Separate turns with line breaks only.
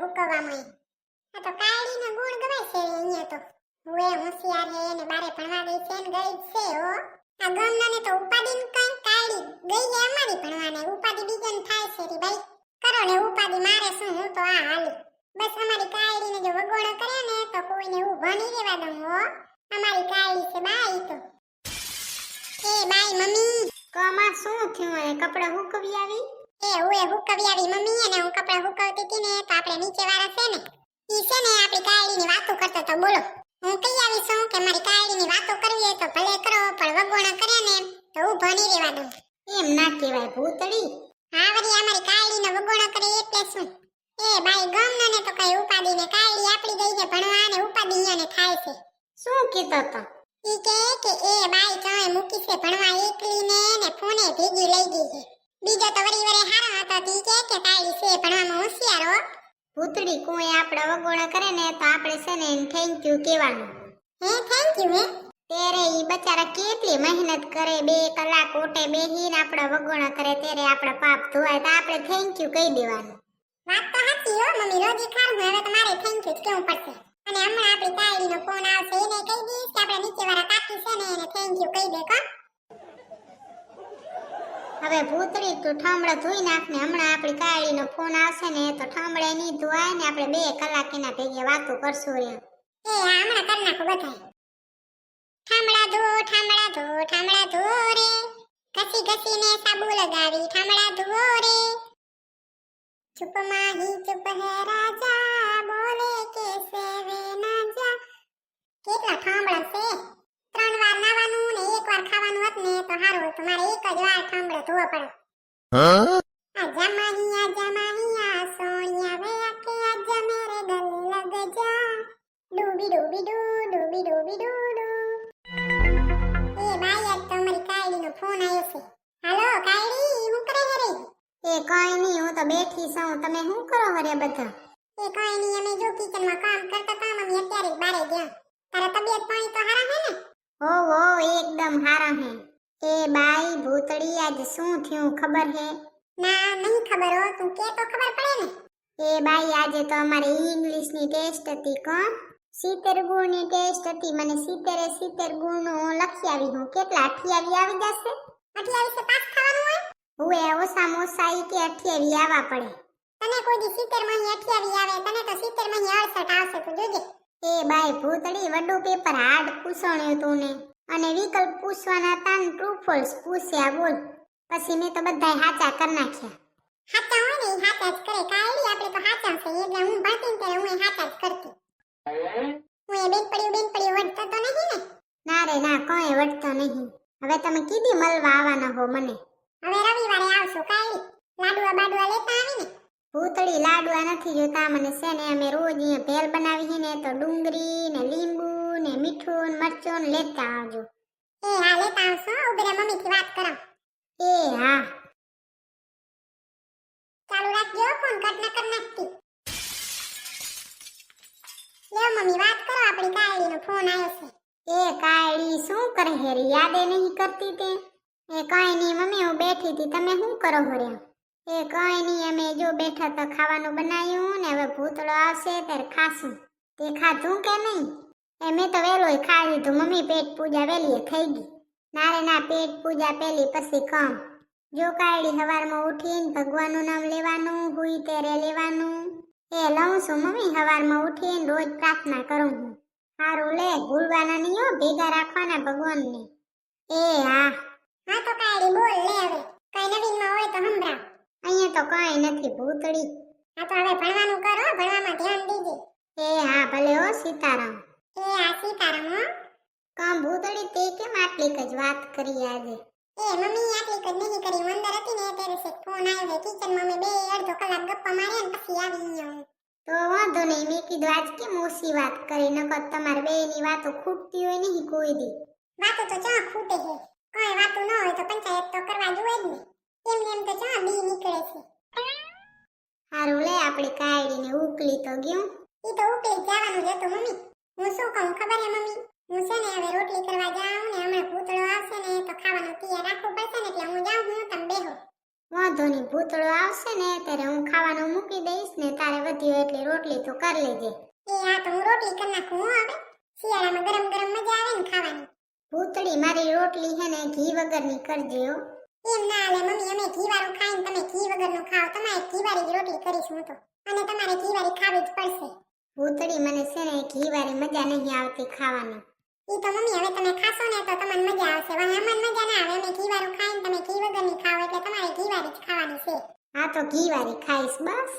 હુકવવામાં આ તો કાળીનો ગુણ ગવાય છે અહીંયા તો. હુએ હોશિયાર હે ને બારે ભણવા ગઈ છે ને ગરીબ છે હો. આ ગામનાને તો ઉપાધિ કઈ કાળી ગઈ હે અમારી ભણવાને. ઉપાધિ બીજાને થાય છે રી ભાઈ. કરો ને ઉપાધિ મારે શું, હું તો આ હાલી. બસ અમારી કાળીને જો વગોડો કરે ને તો કોઈને હું ભણી લેવા દઉં હો. અમારી કાળી છે બાઈ તો. એ બાઈ મમ્મી.
કોમાં શું થયું? એ કપડા હુકવી આવી?
એ હું એ હુકવી આવી મમ્મી અને હું કપડાં હુકવતી હતી ને તો આપણે નીચે વાળા છે ને, ઈ છે ને આપણી કાયડીની વાતો કરતો તો બોલો. હું કહી આવી છું કે મારી કાળીની વાતો કરવી હોય તો ભલે કરો, પણ વગોણા કરે ને તો હું ભણી રહેવા દઉં.
એમ ના કહેવાય ભૂતળી.
હા વળી અમારી કાયડીનો વગોણા કરે એટલે શું? એ બાઈ ગમનો ને તો કઈ ઉપાધિ ને કાળી આપડી ગઈ છે, ભણવા ને ઉપાધિ અહીંયાને થાય છે.
શું કીધો તો?
ઈ કે કે એ બાઈ ચાય મૂકી છે, ભણવા એકલી ને ને ફોને ભેગી લઈ ગઈ છે. બીજો તો વરી વરે હારા હતા તી કે કે કાળી છે ભણવામાં હોશિયાર હો.
કોઈ આપડા વગોણા કરે ને તો આપણે છે ને થેન્ક યુ કહેવાનું.
હે થેન્ક યુ હે.
ત્યારે ઈ બચારા કેટલી મહેનત કરે બે કલાક ઓટે બેહીને આપડા વગોણા કરે ત્યારે આપડા પાપ ધોવાય તો આપણે થેન્ક યુ કહી દેવાનું.
વાત તો સાચી હો મમ્મી રોજી ખાવું હવે તમારે થેન્ક યુ કેવું પડશે અને હમણાં આપણી કાળીનો ફોન આવશે એને કહી દઈશ કે આપણે નીચે વાળા કાકી છે ને એને થેન્ક યુ કહી દે કા
હવે ભૂતળી ઠામડા ધોઈ નાખ ને હમણાં આપણી કાળીનો ફોન આવશે ને તો ઠામડા નહીં ધોવાય ને આપણે બે કલાક એના ભેગે વાતો કરશું રે
એ, હમણાં કરી નાખો બધાય. ઠામડા ધો ઠામડા ધો ઠામડા ધો રે. ઘસી ઘસીને સાબુ લગાવી, ઠામડા ધો રે. ચૂપ માહી ચૂપ હે રાજા બોલે કેસે વે ના જા. કેટલા ઠામડા છે? ત્રણ વાર નાવાનું ને એક વાર ખાવાનું હોત ને તો સારું તમારે મારે એક જ વાર ઠામડા ધોવા પડે. આજા માહી આ સોનિયા વે આકે આજા મેરે ગલે લગ જા ડૂબી ડૂબી ડૂ ડૂબી ડૂબી ડૂ ડૂ. એ ભાઈ આજ તો અમારી કાયડીનો ફોન આવ્યો છે. હાલો કાયડી હું કરે હે
એ કઈ નહીં હું તો બેઠી છું. તમે શું કરો હરે બધા?
એ કાઈ નહીં અમે જો કિચનમાં કામ કરતા હતા અમે અત્યારે બારે ગયા. તારા તબિયત પાણી તો હારા હે ને?
હો એકદમ હારા હે. એ બાઈ ભૂતળી આજ શું થયું ખબર હે?
ના નહીં ખબર હો તું કે તો ખબર પડે ને.
એ બાઈ આજે તો અમારે ઇંગ્લિશની ટેસ્ટ હતી કોણ? સિત્તેર ગુણની ટેસ્ટ હતી મને સિત્તેરે સિત્તેર ગુણનું લખી આવી હું. કેટલા અઠ્યાવી આવી જશે?
અઠ્યાવીસે પાસ થવાનું હોય.
હુએ ઓછામાં ઓછા ઈ કે અઠ્યાવી આવવા પડે.
તને કોઈ દી સિત્તેરમાં અઠ્યાવી આવે તને તો સિત્તેરમાં અડસઠ આવશે તું જોજે.
એ બાઈ ભૂતળી વડું પેપર હાર્ડ પૂછણ્યું તું ને. અને વિકલ્પ પૂછવાના તાન ટ્રુ ફોલ્સ પૂછ્યા બોલ. પછી મેં તો બધાય હાચા કરી નાખ્યા.
હાચા હોય ને હાચા જ કરે. કાયડી આપણે તો હાચા છે એટલે હું ભણતી ને ત્યારે હું હાચા જ કરતી. હું એ બેન પડ્યું બેન પડ્યું વટતો તો નહીં ને?
ના રે ના કોઈ વટતો નહીં. હવે તમે કીધી મળવા આવવાના હો મને.
હવે રવિવારે આવશું કાયડી લાડુઆ બાડુઆ લેતા આવી ને
ભૂતળી લાડવા નથી જોતા. મને છે ને અમે રોજ અહીંયા ભેલ બનાવી ને તો ડુંગળી ને લીંબુ ને મીઠું ને મરચું ને લેતા આવજો
એ હા લેતા આવશો હો, ઊભી રહે મમ્મી થી વાત કરાવ
એ હા
ચાલુ રાખજો ફોન કટ ન કર નાખતી લ્યો મમ્મી વાત કરો આપણી કાયડીનો ફોન આવ્યો છે
એ કાયડી શું કરે હેરી યાદે નહીં કરતી તે એ કાંઈ નહીં મમ્મી હું બેઠી હતી તમે શું કરો હર્યા એ કાંઈ નહીં અમે જો બેઠા તો ખાવાનું બનાવ્યું ને હવે ભૂતળો આવશે ત્યારે ખાશું તે ખાધું કે નહીં એ મેં તો વહેલું ખાઈ લીધું. મમ્મી પેટ પૂજા વહેલી થઈ ગઈ. ના ના પેટ પૂજા પેલી પછી કમ. જો કાયડી સવારમાં ઉઠીને ભગવાનનું નામ લેવાનું હુઈ તેરે લેવાનું. એ લઉં છું મમ્મી સવારમાં ઉઠીને રોજ પ્રાર્થના કરું હું સારું લે ભૂલવાના નહીં હો ભેગા રાખવાના ભગવાનને. એ હા.
હા તો કાયડી બોલ લે હવે. કઈ નવીનમાં હોય તો સંભળાવ.
અહીંયા તો કઈ નથી ભૂતળી.
હા તો હવે ભણવાનું કરો ભણવામાં ધ્યાન દીજે.
એ હા ભલે હો સીતારામ.
સીતારામ?
કામ ભૂતળી તે કેમ આટલી જ વાત કરી આજે?
એ મમ્મી આટલી કદ નહીં કરી. હું અંદર હતી ને ત્યારે છે ફોન આવ્યો છે. કિચન મમ્મી બે અડધો કલાક ગપ્પા માર્યા ને પછી આવી ગયો હું.
તો વાંધો નહીં. મેં કીધું આજ કેમ ઓછી વાત કરી? નકર તમારે બેયની વાતો ખૂટતી હોય નહીં કોઈ દી.
વાતો તો ચા ખૂટે છે કઈ વાતો ન હોય તો પંચાયત તો કરવા જોઈએ જ ને એમ ને એમ તો ચા બી નીકળે છે
હારું લે આપણે કાયડીને ઉકલી તો ગયું
ઈ તો ઉકલી જ જવાનું જ હતું મમ્મી હું શું કહું ખબર હે મમ્મી. હું છે ને હવે રોટલી કરવા જાઉં ને હમણાં ભૂતળો આવશે ને તો ખાવાનું તૈયાર રાખવું પડશે ને એટલે હું જાઉં હું તમે બેહો.
વાંધો વાંધો નહીં ભૂતળો આવશે ને ત્યારે હું ખાવાનું મૂકી દઈશ ને તારે વધ્યો એટલે રોટલી તો કરી લેજે.
એ હા તો હું રોટલી કરી નાખું હું હવે. શિયાળામાં ગરમ ગરમ મજા આવે ને ખાવાની.
ભૂતળી મારી રોટલી હે ને ઘી વગરની કરજે હો.
એમ ના હાલે મમ્મી અમે ઘી વાળું ખાઈને તમે ઘી વગરનું ખાઓ. તમારે ઘી વાળી રોટલી કરીશ હું તો. અને તમારે ઘી વાળી ખાવી જ પડશે.
ભૂતળી મને છે ને ઘી વાળી મજા નહીં આવતી ખાવાની.
ઈ તો મમ્મી હવે તમે ખાશો ને તો તમને મજા આવશે. વાહ અમને મજા ના આવે. અમે ઘી વાળું ખાઈને તમે ઘી વગરની ખાઓ એટલે તમારે ઘી વાળી જ ખાવાની છે.
હા તો ઘી વાળી ખાઈશ બસ.